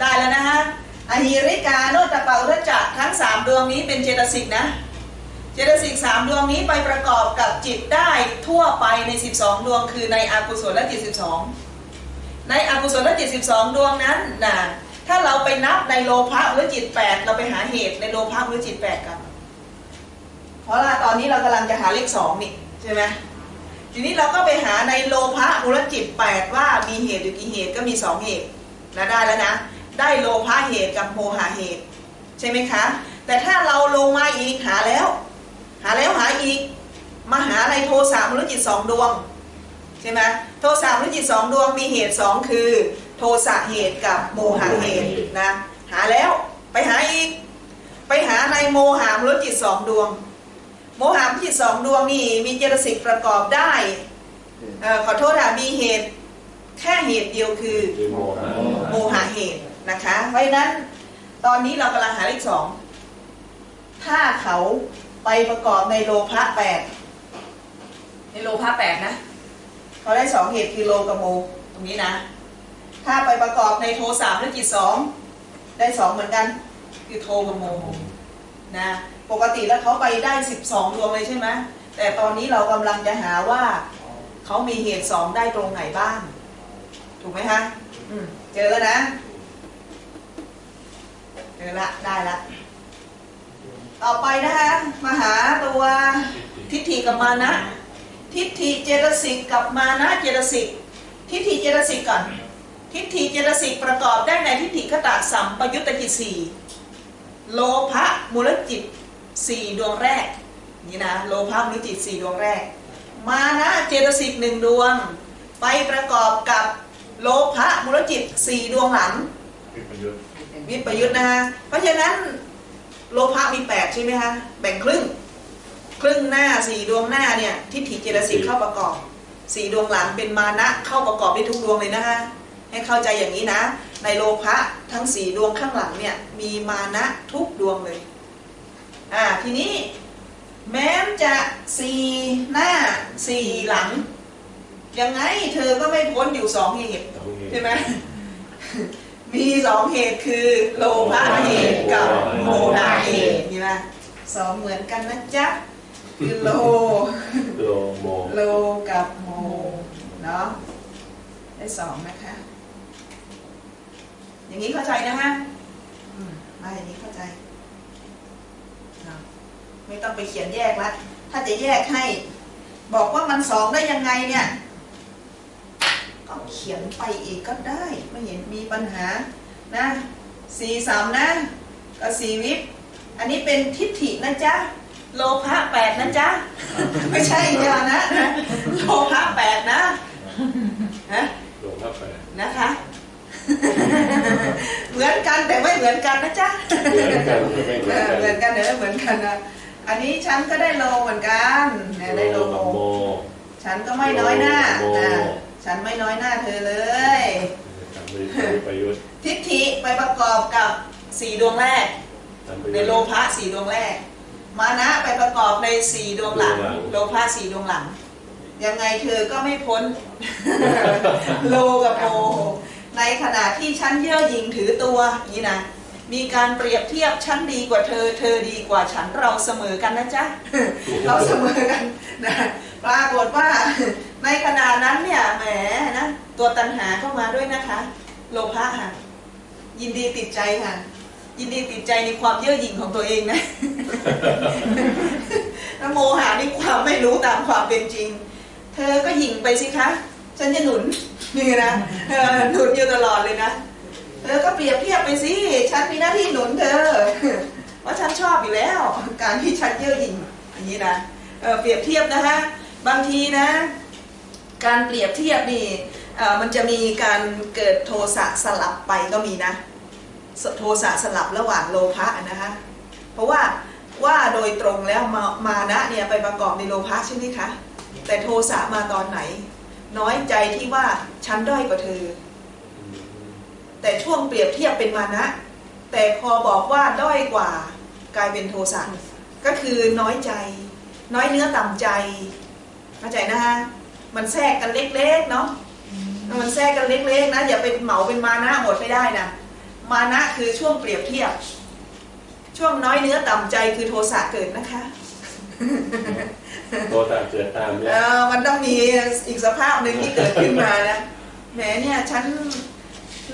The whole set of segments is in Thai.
ได้แล้วนะฮะอหิริกาโนตปะอุทจจะทั้งสามดวงนี้เป็นเจตสิกนะ เจตสิกสามดวงนี้ไปประกอบกับจิตได้ทั่วไปใน 12 ดวง คือในอกุศลจิต12 ในอกุศลจิต12 ดวงนั้นนะถ้าเราไปนับในโลภะหรือจิต 8 เราไปหาเหตุในโลภะหรือจิต 8 กัน เพราะว่าตอนนี้เรากำลังจะหาเลขสองนี่ใช่ไหมทีนี้เราก็ไปหาในโลภะมูลจิต 8 ว่ามีเหตุอยู่กี่เหตุก็มี 2 เหตุนะได้แล้วนะ ได้โลภะเหตุกับโมหะเหตุ ใช่ไหมคะ แต่ถ้าเราลงมาอีกหาแล้ว หาแล้วหาอีกมาหาในโทสะมูลจิตสองดวงใช่ไหมโทสะมูลจิตสองดวงมีเหตุสองคือ โทสะเหตุกับโมหะเหตุนะหาแล้วไปหาอีก ไปหาในโมหะมูลจิตสองดวง โมหะมูลจิตสองดวงนี่มีเจตสิกประกอบได้เออขอโทษค่ะมีเหตุแค่เหตุเดียวคือคือโมหะโมหะเหตุ นะคะ เพราะฉะนั้นตอนนี้เรากำลังหาเลขสอง ถ้าเขาไปประกอบในโลภะแปดในโลภะแปดนะ เขาได้สองเหตุคือโลกับโม ตรงนี้นะ ถ้าไปประกอบในโทสามหรือจิตสองได้สองเหมือนกัน คือโทกับโมนะ ปกติแล้วเขาไปได้สิบสองดวงเลยใช่ไหมแต่ตอนนี้เรากำลังจะหาว่าเขามีเหตุสองได้ตรงไหนบ้าง ถูกไหมคะอืมเจอแล้วนะ เจอละ ได้ละ ต่อไปนะคะมาหาตัวทิฏฐิกับมานะ ทิฏฐิเจตสิกกับมานะเจตสิก ทิฏฐิเจตสิกก่อน ทิฏฐิเจตสิกประกอบได้ในทิฏฐิคตะสัมปยุตตจิตสี่โลภะมูลจิตสี่ดวงแรก นี่นะโลภะมูลจิตสี่ดวงแรก มานะเจตสิกหนึ่งดวง ไปประกอบกับโลภะมูลจิตสี่ดวงหลังคือประยุทธ์ วิปยุทธ์นะฮะเพราะฉะนั้นโลภะมีแปดใช่ไหมคะแบ่งครึ่ง ครึ่งหน้าสี่ดวงหน้าเนี่ยทิฏฐิเจตสิกเข้าประกอบสี่ดวงหลังเป็นมานะเข้าประกอบได้ทุกดวงเลยนะฮะให้เข้าใจอย่างนี้นะ ในโลภะทั้งสี่ดวงข้างหลังเนี่ยมีมานะทุกดวงเลยอ่าทีนี้แม้จะสี่หน้าสี่หลัง ยังไงเธอก็ไม่พ้นอยู่สองเหตุสองเหตุใช่ไหม มีสองเหตุคือโลภะเหตุกับโมหะเหตุนี่นะสองเหมือนกันนะจ๊ะคือโลโลโมโลกับโมเนาะได้สองนะคะ อย่างนี้เข้าใจนะฮะมาอย่างนี้เข้าใจ ไม่ต้องไปเขียนแยกละถ้าจะแยกให้ บอกว่ามันสองได้ยังไงเนี่ย ก็เขียนไปอีกก็ได้ไม่เห็นมีปัญหานะสี่สามนะก็สี่วิปอันนี้เป็นทิฏฐินะจ๊ะโลภะแปดนะจ๊ะไม่ใช่ยานะนะโลภะแปดนะฮะโลภะแปดนะคะเหมือนกันแต่ไม่เหมือนกันนะจ๊ะเหมือนกันไม่เหมืเออนอเหมืกัอนนกันเนอะเหมือนกันนะอันนี้ฉันก็ได้โลเหมือนกันเนี่ยได้โลกับโมฉันก็ไม่น้อยหน้าโลอ่า ฉันไม่น้อยหน้าเธอเลยมีประยุทธ์ทิฏฐิไปประกอบกับสี่ดวงแรกทำประในยุทธ์โลภะสี่ดวงแรก มานะไปประกอบในสี่ดวงหลัง ดวงหลัง โลภะสี่ดวงหลัง ยังไงเธอก็ไม่พ้น โลกับโมในขณะที่ฉันเย่อหยิ่งถือตัวอย่างนี้นะ มีการเปรียบเทียบฉันดีกว่าเธอ เธอดีกว่าฉันเราเสมอกันนะจ๊ะ เราเสมอกันนะปรากฏว่า ในขณะนั้นเนี่ยแหมนะตัวตัณหาเข้ามาด้วยนะคะ โลภะค่ะ ยินดีติดใจค่ะ ยินดีติดใจในความเย่อหยิ่งของตัวเองนะแล้วโมหะนี่ความไม่รู้ตามความเป็นจริง เธอก็หยิ่งไปสิคะ ฉันจะหนุนนี่นะเออหนุนอยู่ตลอดเลยนะเธอก็เปรียบเทียบไปสิฉันมีหน้าที่หนุนเธอเพราะฉันชอบอยู่แล้ว การที่ฉันเย่อหยิ่งอย่างนี้นะเออเปรียบเทียบนะฮะบางทีนะ การเปรียบเทียบนี่มันจะมีการเกิดโทสะสลับไปก็มีนะโทสะสลับระหว่างโลภะนะคะเพราะว่าว่าโดยตรงแล้วมามานะเนี่ยไปประกอบในโลภะใช่ไหมคะแต่โทสะมาตอนไหน น้อยใจที่ว่าฉันด้อยกว่าเธอ แต่ช่วงเปรียบเทียบเป็นมานะ แต่พอบอกว่าด้อยกว่ากลายเป็นโทสะก็คือน้อยใจ น้อยเนื้อต่ำใจเข้าใจนะฮะ มันแทรกกันเล็กๆเนาะมันแทรกกันเล็กๆนะอย่าไปเหมาเป็นมานะหมดไม่ได้นะมานะคือช่วงเปรียบเทียบ ช่วงน้อยเนื้อต่ำใจคือโทสะเกิดนะคะโตตามเกิดตามเอเนี่ยอมันต้องมีอีกสภาพหนึ่งที่เกิดขึ้นมานะแหมเนี่ยฉัน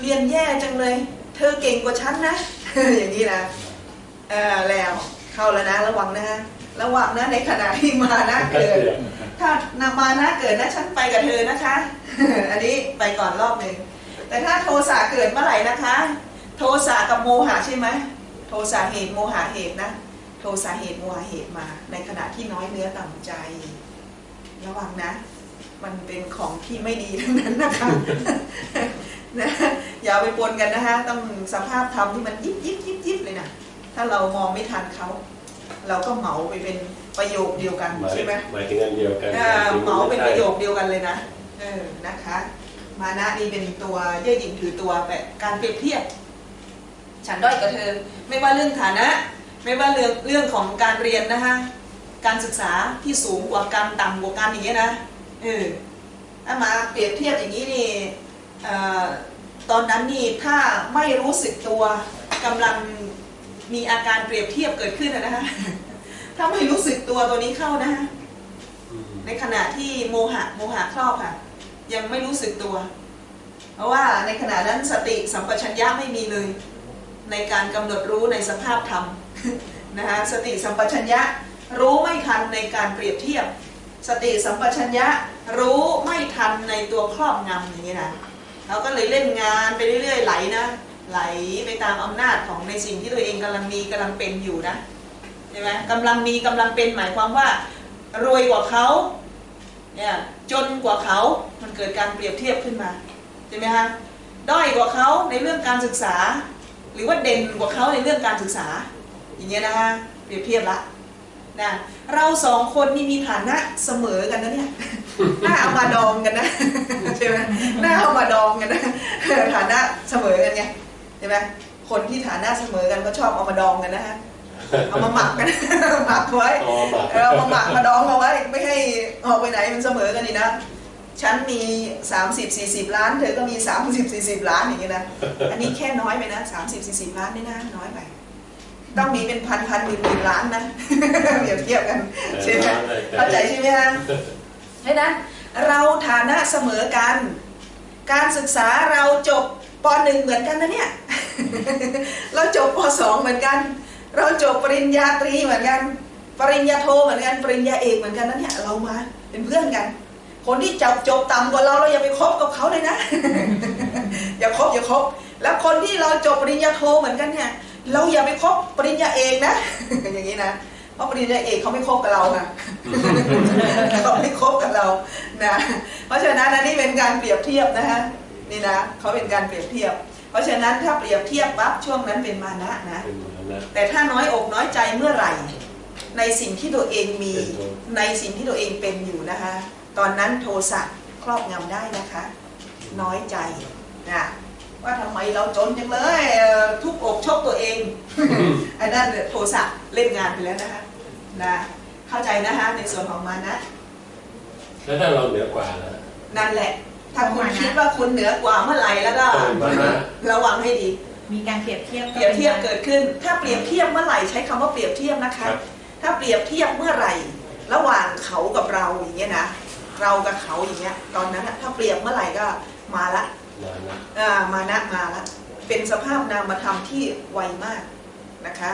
เรียนแย่จังเลย เธอเก่งกว่าฉันนะ อย่างนี้นะเออแล้วเข้าแล้วนะระวังนะระวังนะในขณะที่มานะเกิด ถ้านามานะเกิดนะฉันไปกับเธอนะคะ อันนี้ไปก่อนรอบหนึ่งแต่ถ้าโทสะเกิดเมื่อไหร่นะคะ โทสะกับโมหะใช่ไหมโทสะเหตุโมหะเหตุนะ โทสะเหตุโมหะเหตุมา ในขณะที่น้อยเนื้อต่ำใจ ระวังนะ มันเป็นของที่ไม่ดีทั้งนั้นนะคะนะอย่าเอาไปปนกันนะคะต้องสภาพธรรมที่มันยิบยิบยิบยิบเลยนะถ้าเรามองไม่ทันเขา เราก็เหมาไปเป็น ประโยคเดียวกันหมายใช่ไหมหมายถึงอันเดียวกันอ่าจริงๆเหมาเป็นประโยคไเดียวกันเลยนะเออนะคะ มานะนี่เป็นตัวเย่อหยิ่งถือตัวแบบการเปรียบเทียบ ฉันด้อยกับเธอ ไม่ว่าเรื่องฐานะ ไม่ว่าเรื่องเรื่องของการเรียนนะคะการศึกษาที่สูงกว่ากันต่ำกว่ากันอย่างเงี้ยนะเออถ้ามาเปรียบเทียบอย่างนี้นี่เอ่อตอนนั้นนี่ถ้าไม่รู้สึกตัวกำลังมีอาการเปรียบเทียบเกิดขึ้นอะนะคะ ถ้าไม่รู้สึกตัวตัวนี้เข้านะคะอืมในขณะที่โมหะโมหะครอบค่ะ ยังไม่รู้สึกตัว เพราะว่าในขณะนั้นสติสัมปชัญญะไม่มีเลย ในการกำหนดรู้ในสภาพธรรมนะคะสติสัมปชัญญะรู้ไม่ทันในการเปรียบเทียบ สติสัมปชัญญะรู้ไม่ทันในตัวครอบงำอย่างนี้นะเราก็เลยเล่นงานไปเรื่อยๆไหลนะไหลไปตามอำนาจของในสิ่งที่ตัวเองกำลังมีกำลังเป็นอยู่นะใช่ไหมกำลังมีกำลังเป็นหมายความว่ารวยกว่าเขาเนี่ยจนกว่าเขามันเกิดการเปรียบเทียบขึ้นมาใช่ไหมฮะด้อยกว่าเขาในเรื่องการศึกษา หรือว่าเด่นกว่าเขาในเรื่องการศึกษา อย่างเงี้ยนะฮะเปรียบเทียบละนะเราสองคนนี่มีฐานะเสมอกันนะเนี่ยน่าเอามาดองกันนะใช่ไหมน่าเอามาดองกันนะฐานะเสมอกันไงใช่ไหมคนที่ฐานะเสมอกันก็ชอบเอามาดองกันนะฮะ เอามาหมักกันหมักไว้อ๋อหมักเออเอามาหมักมาดองเอาไว้ไม่ให้ออกไปไหนมันเสมอกันนี่นะฉันมี 30 40 ล้าน เธอก็มี 30 40 ล้านอย่างเงี้ยนะ อันนี้แค่น้อยไปนะ 30 40 ล้านนี่นะน้อยไป ต้องมีเป็นพันพันหมื่นหมื่นล้านนะเปรียบเทียบกันใช่ไหมเข้าใจใช่ไหมฮะเพราะฉะนั้นเราฐานะเสมอกัน การศึกษาเราจบปหนึ่งเหมือนกันนะเนี่ย เราจบปสองเหมือนกัน เราจบปริญญาตรีเหมือนกัน ปริญญาโทเหมือนกัน ปริญญาเอกเหมือนกันนะเนี่ยเรามาเป็นเพื่อนกัน คนที่จบจบต่ำกว่าเราเราอย่าไปคบกับเขาเลยนะ อย่าคบอย่าคบ แล้วคนที่เราจบปริญญาโทเหมือนกันเนี่ย เราอย่าไปคบปริญญาเอกนะ อย่างนี้นะเพราะปริญญาเอกเขาไม่คบกับเราค่ะเขาไม่คบกับเรานะเพราะฉะนั้นอันนี้เป็นการเปรียบเทียบนะฮะนี่นะเขาเป็นการเปรียบเทียบ เพราะฉะนั้นถ้าเปรียบเทียบปั๊บช่วงนั้นเป็นมานะนะ แต่ถ้าน้อยอกน้อยใจเมื่อไหร่ ในสิ่งที่ตัวเองมีเป็นโทษในสิ่งที่ตัวเองเป็นอยู่นะคะ ตอนนั้นโทสะครอบงำได้นะคะ น้อยใจนะว่าทำไมเราจนจังเลยเอ่อทุบอกชกตัวเองอันนั้นโทสะเล่นงานไปแล้วนะคะนะเข้าใจนะคะในส่วนของมานะแล้วถ้าเราเหนือกว่าแล้วนั่นแหละ ถ้าคุณคิดว่าคุณเหนือกว่าเมื่อไหร่แล้วก็ต้องมานะระวังให้ดี มีการเปรียบเทียบเปรียบเทียบเกิดขึ้น ถ้าเปรียบเทียบเมื่อไหร่ใช้คำว่าเปรียบเทียบนะคะครับถ้าเปรียบเทียบเมื่อไหร่ ระหว่างเขากับเราอย่างเงี้ยนะเรากับเขาอย่างเงี้ยตอนนั้นอะถ้าเปรียบเมื่อไหร่ก็มาละมานะอ่ามานะมาละเป็นสภาพนามธรรมที่ไวมากนะคะ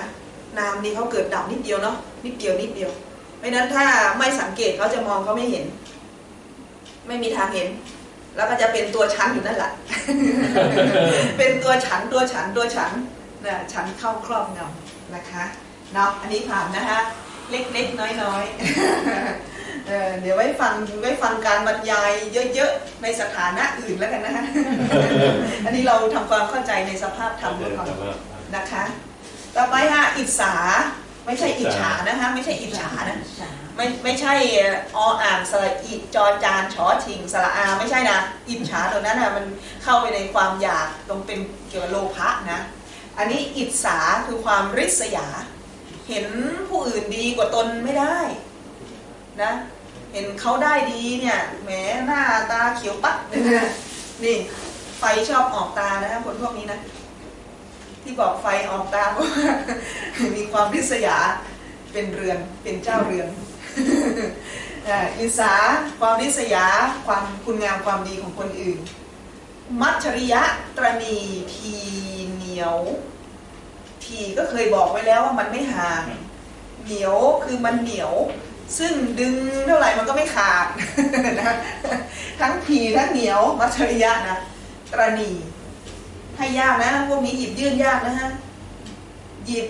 นามนี่เขาเกิดดับนิดเดียวเนาะนิดเดียวนิดเดียวเพราะฉะนั้นถ้าไม่สังเกตเขาจะมองเขาไม่เห็น ไม่มีทางเห็น แล้วก็จะเป็นตัวฉันอยู่นั่นแหละ เป็นตัวฉันตัวฉันตัวฉันนะฉันเข้าครอบงำนะคะเนาะอันนี้ผ่านนะคะเล็กๆน้อยๆเออเดี๋ยวไว้ฟังไว้ฟังการบรรยายเยอะๆในสถานะอื่นแล้วกันนะคะอันนี้เราทำความเข้าใจในสภาพธรรมเดินก่อนกลับมานะคะ ต่อไปค่ะอิจฉาไม่ใช่อิจฉานะคะ ไม่ใช่อิจฉานะ ไม่ไม่ใช่ออ่างสระอิจอจานชอชิงสระอา ไม่ใช่นะ อิจฉาตรงนั้นนะมันเข้าไปในความอยากตรงเป็นเกี่ยวกับโลภะนะ อันนี้อิจฉาคือความริษยา เห็นผู้อื่นดีกว่าตนไม่ได้นะเห็นเขาได้ดีเนี่ยแหมหน้าตาเขียวปัดเลยนะนี่ไฟชอบออกตานะคนพวกนี้นะ ที่บอกไฟออกตาเพราะว่ามีความริษยาเป็นเรือนเป็นเจ้าเรือน อิสาความริษยา ความคุณงามความดีของคนอื่น มัจฉริยะตรณีทีเหนียว ทีก็เคยบอกไว้แล้วว่ามันไม่ห่างเหนียวคือมันเหนียว ซึ่งดึงเท่าไหร่มันก็ไม่ขาดนะทั้งผีทั้งเหนียว มัจฉริยะนะตรณีให้ยากนะพวกนี้หยิบยื่นยากนะฮะหยิบ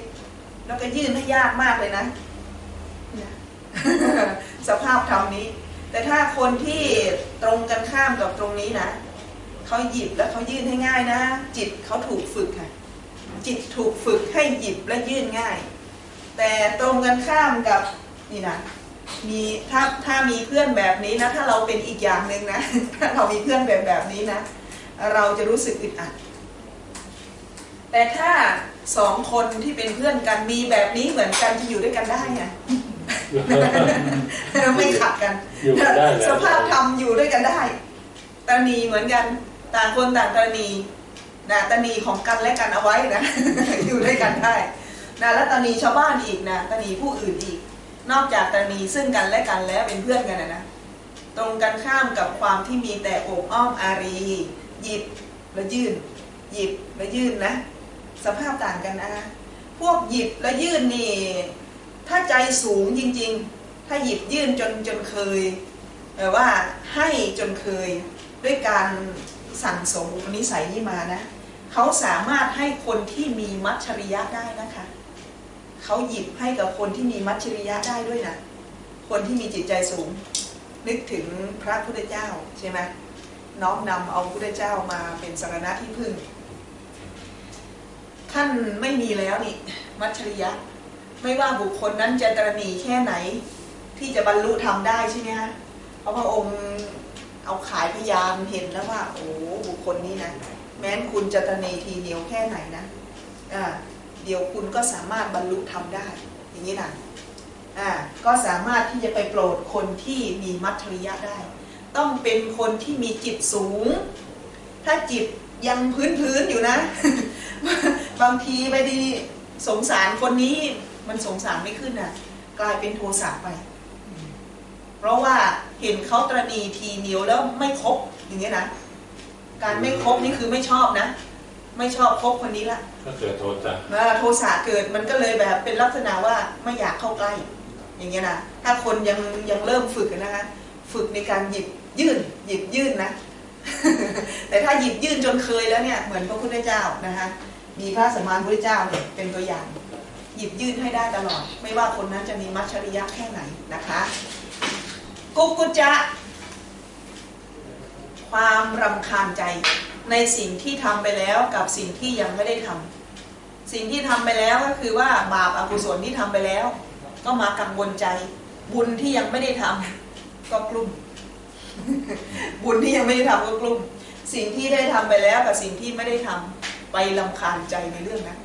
แล้วก็ยื่นให้ยากมากเลยนะ สภาพธรรมนี้ แต่ถ้าคนที่ตรงกันข้ามกับตรงนี้นะเขาหยิบแล้วเขายื่นให้ง่ายนะ จิตเขาถูกฝึกค่ะ จิตถูกฝึกให้หยิบและยื่นง่าย แต่ตรงกันข้ามกับนี่นะมีถ้าถ้ามีเพื่อนแบบนี้นะ ถ้าเราเป็นอีกอย่างหนึ่งนะ ถ้าเรามีเพื่อนแบบแบบนี้นะ เราจะรู้สึกอึดอัด แต่ถ้าสองคนที่เป็นเพื่อนกันมีแบบนี้เหมือนกันจะอยู่ด้วยกันได้ไง ไม่ขัดกันอยู่กันได้แล้วสภาพธรรมอยู่ด้วยกันได้ตานีเหมือนกันต่างคนต่างตานีนะตานีของกันและกันเอาไว้นะอยู่ด้วยกันได้นะแล้วตานีชาวบ้านอีกนะตานีผู้อื่นอีก นอกจากตานีซึ่งกันและกันแล้วเป็นเพื่อนกันนะนะตรงกันข้ามกับความที่มีแต่โอบอ้อมอารี หยิบและยื่น หยิบและยื่นนะ สภาพต่างกันนะพวกหยิบและยื่นนี่ ถ้าใจสูงจริง ๆ ถ้าหยิบยื่นจนจนเคยเออว่าให้จนเคยด้วยการสั่งสมอุปนิสัยนี้มานะเขาสามารถให้คนที่มีมัจฉริยะได้นะคะเขาหยิบให้กับคนที่มีมัจฉริยะได้ด้วยนะคนที่มีจิตใจสูง นึกถึงพระพุทธเจ้าใช่ไหมน้อมนำเอาพุทธเจ้ามาเป็นสารณะที่พึ่ง ท่านไม่มีแล้วนี่มัจฉริยะ ไม่ว่าบุคคลนั้นจะตรณีแค่ไหน ที่จะบรรลุธรรมได้ใช่ไหมฮะเพราะพระองค์เอาขายพยานเห็นแล้วว่า โอ้บุคคลนี้นะ แม้นคุณจะตรณีทีเหนียวแค่ไหนนะอ่าเดี๋ยวคุณก็สามารถบรรลุธรรมได้ อย่างนี้นะอ่าก็สามารถที่จะไปโปรดคนที่มีมัจฉริยะได้ ต้องเป็นคนที่มีจิตสูง ถ้าจิตยังพื้นพื้นๆอยู่นะ บางทีไปดีสงสารคนนี้ มันสงสารไม่ขึ้นนะกลายเป็นโทสะไป เพราะว่าเห็นเขาตรณีทีเหนียวแล้วไม่คบอย่างเงี้ยนะการไม่คบนี่คือไม่ชอบนะ ไม่ชอบคบคนนี้ละก็เกิดโทษะเมื่อโทสะเกิดมันก็เลยแบบเป็นลักษณะว่าไม่อยากเข้าใกล้ อย่างเงี้ยนะถ้าคนยังยังเริ่มฝึกนะคะฝึกในการหยิบยื่นหยิบยื่นนะ แต่ถ้าหยิบยื่นจนเคยแล้วเนี่ยเหมือนพระพุทธเจ้านะคะมีพระสมมาพุทธเจ้าเนี่ยเป็นตัวอย่างห ยิบยื่นให้ได้ตลอด ไม่ว่าคนนั้นจะมีมัจฉริยะแค่ไหนนะคะกุกุจจะ ความรำคาญใจในสิ่งที่ทำไปแล้วกับสิ่งที่ยังไม่ได้ทำสิ่งที่ทำไปแล้วก็คือว่าบาปอกุศลที่ทำไปแล้ว ก็มากังวลใจ บุญที่ยังไม่ได้ทำก็กลุ่ม บุญที่ยังไม่ได้ทำก็กลุ่ม สิ่งที่ได้ทำไปแล้วกับสิ่งที่ไม่ได้ทำไปลำคาญใจในเรื่องนั้น